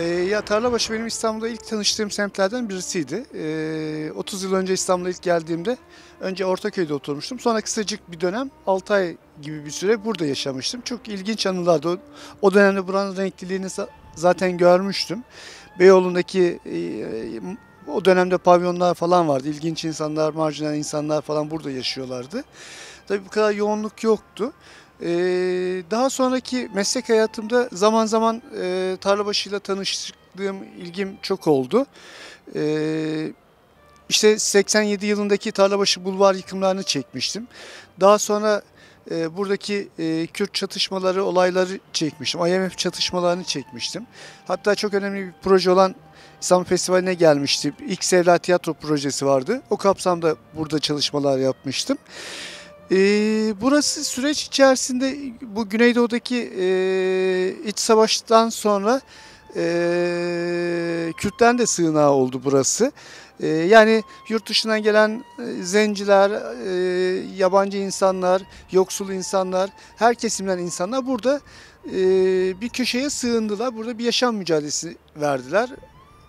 Ee, ya Tarlabaşı benim İstanbul'da ilk tanıştığım semtlerden birisiydi. Ee, 30 yıl önce İstanbul'a ilk geldiğimde önce Ortaköy'de oturmuştum. Sonra kısacık bir dönem 6 ay gibi bir süre burada yaşamıştım. Çok ilginç anılardı. O, dönemde buranın renkliliğini za- zaten görmüştüm. Beyoğlu'ndaki e, o dönemde pavyonlar falan vardı. İlginç insanlar, marjinal insanlar falan burada yaşıyorlardı. Tabii bu kadar yoğunluk yoktu. Ee, daha sonraki meslek hayatımda zaman zaman e, tarlabaşıyla tanıştığım ilgim çok oldu. Ee, işte 87 yılındaki Tarlabaşı Bulvar yıkımlarını çekmiştim. Daha sonra e, buradaki e, Kürt çatışmaları, olayları çekmiştim. IMF çatışmalarını çekmiştim. Hatta çok önemli bir proje olan İstanbul Festivali'ne gelmiştim. İlk Sevda Tiyatro projesi vardı. O kapsamda burada çalışmalar yapmıştım. Ee, burası süreç içerisinde bu Güneydoğu'daki e, iç savaştan sonra e, Kürtlerin de sığınağı oldu burası. E, yani yurt dışından gelen e, zenciler, e, yabancı insanlar, yoksul insanlar, her kesimden insanlar burada e, bir köşeye sığındılar. Burada bir yaşam mücadelesi verdiler.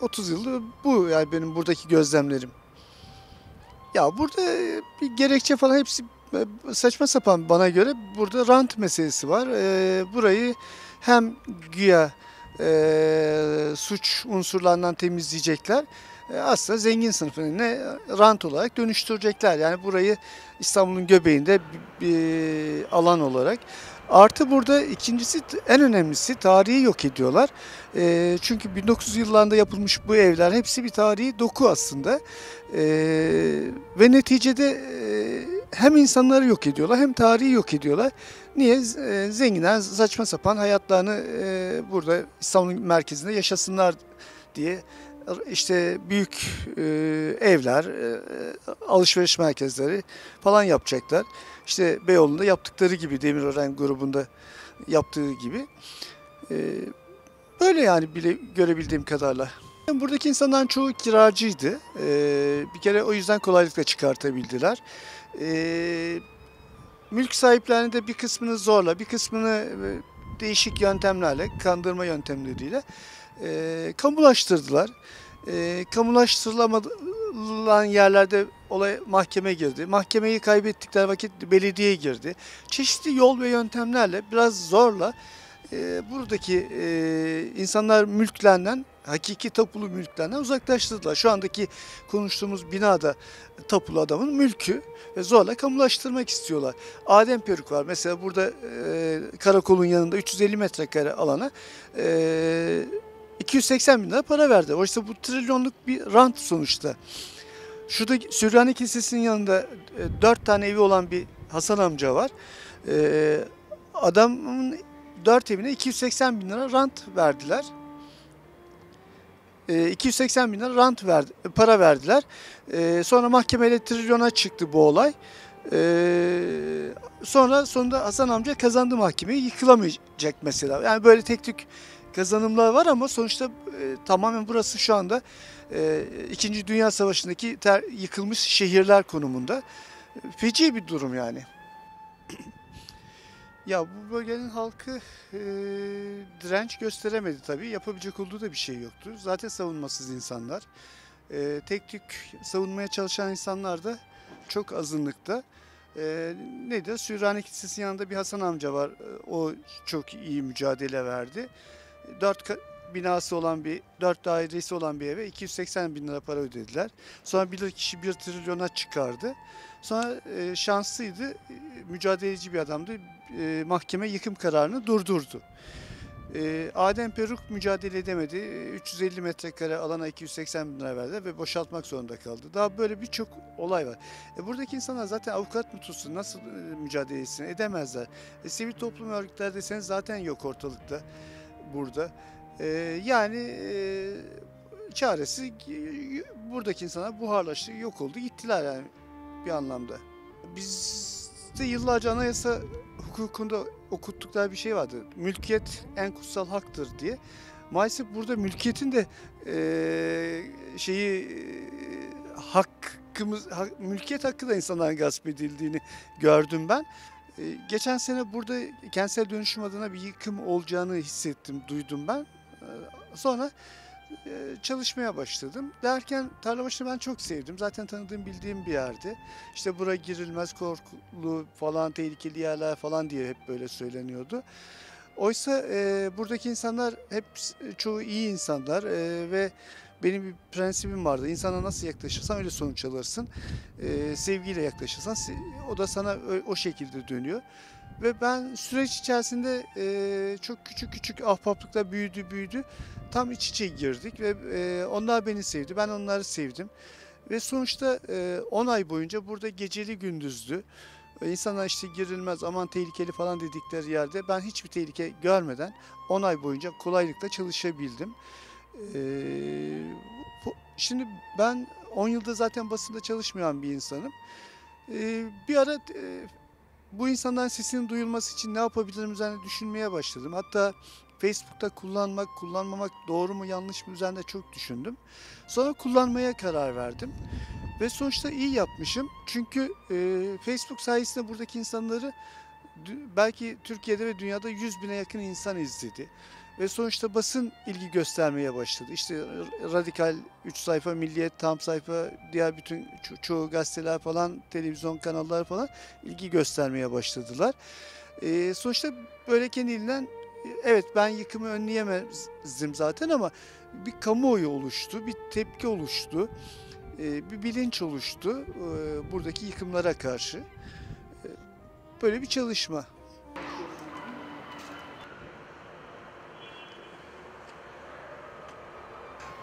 30 yıldır bu yani benim buradaki gözlemlerim. Ya burada bir gerekçe falan hepsi saçma sapan bana göre burada rant meselesi var. Ee, burayı hem güya e, suç unsurlarından temizleyecekler. e, aslında zengin sınıfının ne rant olarak dönüştürecekler. Yani burayı İstanbul'un göbeğinde bir, bir alan olarak. Artı burada ikincisi en önemlisi tarihi yok ediyorlar. E, çünkü 1900 yıllarında yapılmış bu evler hepsi bir tarihi doku aslında. E, ve neticede e, hem insanları yok ediyorlar hem tarihi yok ediyorlar. Niye? E, zenginler saçma sapan hayatlarını e, burada İstanbul merkezinde yaşasınlar diye işte büyük e, evler, alışveriş merkezleri falan yapacaklar. İşte Beyoğlu'nda yaptıkları gibi Demirören grubunda yaptığı gibi. Böyle yani bile görebildiğim kadarıyla. Buradaki insanların çoğu kiracıydı. E, bir kere o yüzden kolaylıkla çıkartabildiler. E, mülk sahiplerini de bir kısmını zorla, bir kısmını e, değişik yöntemlerle, kandırma yöntemleriyle e, kamulaştırdılar. E, kamulaştırılamayan yerlerde olay mahkeme girdi. Mahkemeyi kaybettikleri vakit belediye girdi. Çeşitli yol ve yöntemlerle biraz zorla e, buradaki e, insanlar mülklerinden, hakiki tapulu mülklerinden uzaklaştırdılar. Şu andaki konuştuğumuz binada tapulu adamın mülkü ve zorla kamulaştırmak istiyorlar. Adem Peruk var. Mesela burada e, karakolun yanında 350 metrekare alana e, 280 bin lira para verdi. Oysa bu trilyonluk bir rant sonuçta. Şurada Süryani Kilisesi'nin yanında e, 4 tane evi olan bir Hasan amca var. E, adamın 4 evine 280 bin lira rant verdiler. E, 280 bin lira rant verdi, para verdiler. E, sonra mahkemeyle trilyona çıktı bu olay. E, sonra sonunda Hasan amca kazandı mahkemeyi yıkılamayacak mesela. Yani böyle tek tük kazanımlar var ama sonuçta e, tamamen burası şu anda e, İkinci Dünya Savaşı'ndaki ter, yıkılmış şehirler konumunda. Feci bir durum yani. Ya bu bölgenin halkı e, direnç gösteremedi tabii. Yapabilecek olduğu da bir şey yoktu. Zaten savunmasız insanlar. E, tek tük savunmaya çalışan insanlar da çok azınlıkta. E, neydi? Süryani Kilisesi'nin yanında bir Hasan amca var. O çok iyi mücadele verdi. Dört binası olan bir, dört dairesi olan bir eve 280 bin lira para ödediler. Sonra bir kişi bir trilyona çıkardı. Sonra e, şanslıydı, e, mücadeleci bir adamdı. E, mahkeme yıkım kararını durdurdu. E, Adem Peruk mücadele edemedi. E, 350 metrekare alana 280 bin lira verdi ve boşaltmak zorunda kaldı. Daha böyle birçok olay var. E, buradaki insanlar zaten avukat mı tutsun, nasıl e, mücadelesini edemezler. E, sivil toplum örgütleri deseniz zaten yok ortalıkta burada. E, yani e, çaresi e, buradaki insanlar buharlaştı, yok oldu, gittiler yani bir anlamda. Bizde yıllarca anayasa hukukunda okuttukları bir şey vardı. Mülkiyet en kutsal haktır diye. Maalesef burada mülkiyetin de eee, şeyi eee, hakkımız hak- mülkiyet hakkı da insanların gasp edildiğini gördüm ben. Eee, geçen sene burada kentsel dönüşüm adına bir yıkım olacağını hissettim, duydum ben. Eee, Sonra e, çalışmaya başladım. Derken Tarlabaşı'nı ben çok sevdim. Zaten tanıdığım bildiğim bir yerdi. İşte bura girilmez korkulu falan tehlikeli yerler falan diye hep böyle söyleniyordu. Oysa e, buradaki insanlar hep çoğu iyi insanlar e, ve benim bir prensibim vardı. İnsana nasıl yaklaşırsan öyle sonuç alırsın. E, sevgiyle yaklaşırsan o da sana o şekilde dönüyor. Ve ben süreç içerisinde e, çok küçük küçük ahbaplıkla büyüdü büyüdü. Tam iç içe girdik ve e, onlar beni sevdi. Ben onları sevdim. Ve sonuçta e, 10 ay boyunca burada geceli gündüzdü. E, İnsanlar işte girilmez aman tehlikeli falan dedikleri yerde ben hiçbir tehlike görmeden 10 ay boyunca kolaylıkla çalışabildim. E, bu- şimdi ben 10 yılda zaten basında çalışmayan bir insanım. E, bir ara e, bu insanların sesinin duyulması için ne yapabilirim üzerine düşünmeye başladım. Hatta Facebook'ta kullanmak, kullanmamak doğru mu yanlış mı üzerinde çok düşündüm. Sonra kullanmaya karar verdim. Ve sonuçta iyi yapmışım. Çünkü e, Facebook sayesinde buradaki insanları belki Türkiye'de ve dünyada 100 bine yakın insan izledi. Ve sonuçta basın ilgi göstermeye başladı. İşte Radikal 3 sayfa, Milliyet tam sayfa, diğer bütün ço- çoğu gazeteler falan, televizyon kanalları falan ilgi göstermeye başladılar. E, sonuçta böyle kendiliğinden evet ben yıkımı önleyemezdim zaten ama bir kamuoyu oluştu, bir tepki oluştu, e, bir bilinç oluştu e, buradaki yıkımlara karşı. Böyle bir çalışma.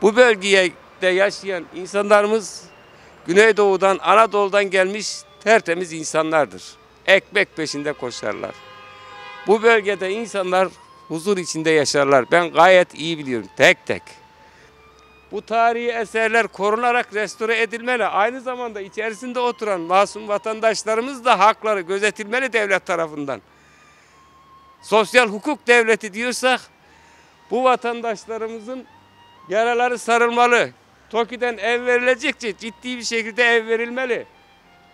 Bu bölgede yaşayan insanlarımız Güneydoğu'dan, Anadolu'dan gelmiş tertemiz insanlardır. Ekmek peşinde koşarlar. Bu bölgede insanlar huzur içinde yaşarlar. Ben gayet iyi biliyorum tek tek. Bu tarihi eserler korunarak restore edilmeli. Aynı zamanda içerisinde oturan masum vatandaşlarımız da hakları gözetilmeli devlet tarafından. Sosyal hukuk devleti diyorsak bu vatandaşlarımızın Yaraları sarılmalı. TOKİ'den ev verilecekçe ciddi bir şekilde ev verilmeli.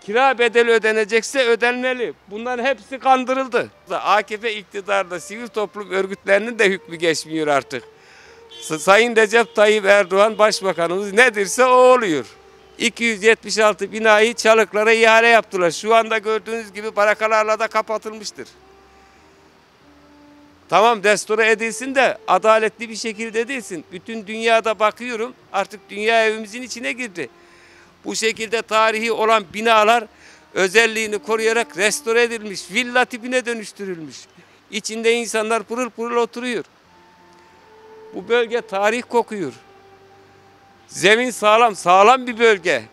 Kira bedeli ödenecekse ödenmeli. Bunların hepsi kandırıldı. AKP iktidarda sivil toplum örgütlerinin de hükmü geçmiyor artık. Sayın Recep Tayyip Erdoğan başbakanımız nedirse o oluyor. 276 binayı çalıklara ihale yaptılar. Şu anda gördüğünüz gibi barakalarla da kapatılmıştır. Tamam restore edilsin de adaletli bir şekilde edilsin. Bütün dünyada bakıyorum artık dünya evimizin içine girdi. Bu şekilde tarihi olan binalar özelliğini koruyarak restore edilmiş, villa tipine dönüştürülmüş. İçinde insanlar pırıl pırıl oturuyor. Bu bölge tarih kokuyor. Zemin sağlam, sağlam bir bölge.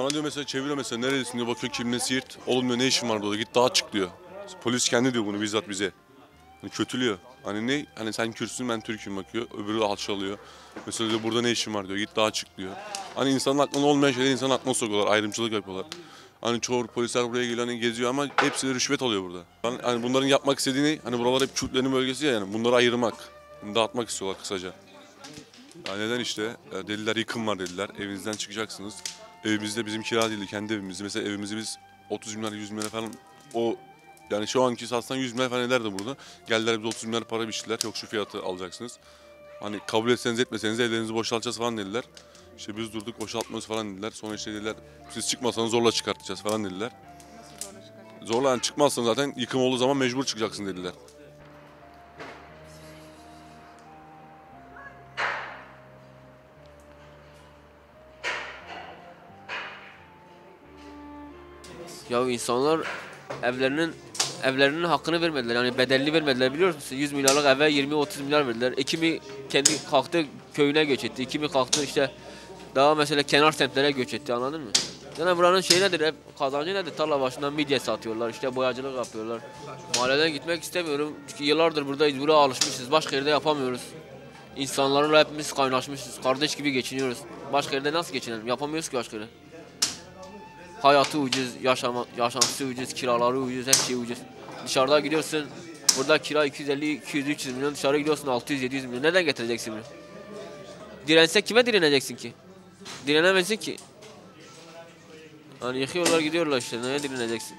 Bana diyor mesela çeviriyor mesela neredesin diyor bakıyor kimliğine siirt. Oğlum diyor ne işin var burada git daha çık diyor. Polis kendi diyor bunu bizzat bize. Hani kötülüyor. Hani ne? Hani sen Kürtsün ben Türk'üm bakıyor. Öbürü alçalıyor. Mesela diyor burada ne işin var diyor. Git daha çık diyor. Hani insanın aklına olmayan şeyleri insanın aklına sokuyorlar. Ayrımcılık yapıyorlar. Hani çoğu polisler buraya geliyor hani geziyor ama hepsi de rüşvet alıyor burada. Ben, hani bunların yapmak istediğini hani buralar hep Kürtlerin bölgesi ya yani bunları ayırmak. Dağıtmak istiyorlar kısaca. Ya neden işte? Dediler yıkım var dediler. Evinizden çıkacaksınız. Evimizde bizim kira değildi kendi evimizdi. Mesela evimizi biz 30 milyar 100 milyar falan o yani şu anki satsan 100 milyar falan ederdi burada. Geldiler bize 30 milyar para biçtiler. Yok şu fiyatı alacaksınız. Hani kabul etseniz etmeseniz evlerinizi boşaltacağız falan dediler. İşte biz durduk boşaltmıyoruz falan dediler. Sonra işte dediler siz çıkmasanız zorla çıkartacağız falan dediler. Zorla yani çıkmazsan zaten yıkım olduğu zaman mecbur çıkacaksın dediler. Ya insanlar evlerinin evlerinin hakkını vermediler. Yani bedelli vermediler biliyor musun? 100 milyarlık eve 20-30 milyar verdiler. E, Kimi kendi kalktı köyüne göç etti. Kimi kalktı işte daha mesela kenar semtlere göç etti anladın mı? Yani buranın şey nedir? Hep kazancı nedir? Tarla başından midye satıyorlar, işte boyacılık yapıyorlar. Mahalleden gitmek istemiyorum. Çünkü yıllardır buradayız, buraya alışmışız. Başka yerde yapamıyoruz. İnsanlarla hepimiz kaynaşmışız. Kardeş gibi geçiniyoruz. Başka yerde nasıl geçinelim? Yapamıyoruz ki başka yerde. Hayatı ucuz, yaşama, yaşantısı ucuz, kiraları ucuz, her şey ucuz. Dışarıda gidiyorsun, burada kira 250, 200, 300 milyon, dışarı gidiyorsun 600, 700 milyon. Neden getireceksin bunu? Dirense kime direneceksin ki? Direnemezsin ki. Hani yıkıyorlar gidiyorlar işte neye dilineceksin.